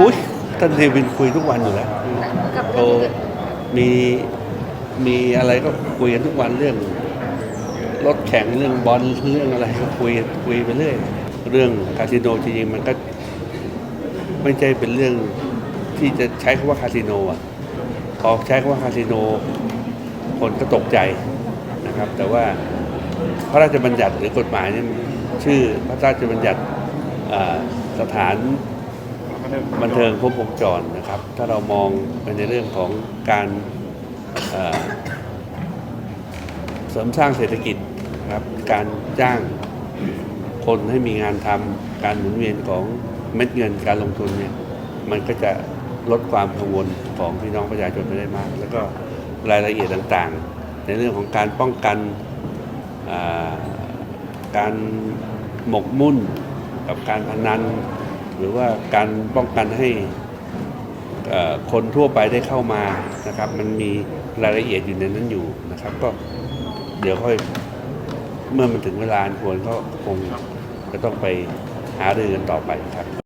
อุ้ยท่านเทวินคุยทุกวันอยู่แล้วกับโตเรื่องที่เกิดมีมีอะไรก็คุยกันทุกวันเรื่องรถแข่งเรื่องบอลเรื่องอะไรก็คุยคุยไปเรื่อยเรื่องคาสิโนจริงๆมันก็ไม่ใช่เป็นเรื่องที่จะใช้คำว่าคาสิโนอะพอใช้คำว่าคาสิโน คนก็ตกใจนะครับ แต่ว่าพระราชบัญญัติหรือกฎหมายเนี่ยชื่อพระราชบัญญัติอ่าสถาน บันเทิงครบวงจรนะครับ ถ้าเรามองไปในเรื่องของการเสริมสร้างเศรษฐกิจครับการจ้างคนให้มีงานทำการหมุนเวียนของเม็ดเงินการลงทุนเนี่ยมันก็จะลดความกังวลของพี่น้องประชาชนไปได้มาก แล้วก็รายละเอียดต่างๆ ในเรื่องของการป้องกันการหมกมุ่นกับการพนัน หรือว่าการป้องกันให้คนทั่วไปได้เข้ามานะครับ มันมีรายละเอียดอยู่ในนั้นอยู่นะครับ ก็เดี๋ยวค่อยเมื่อมันถึงเวลาควรก็คงจะต้องไปหารือกันต่อไปครับ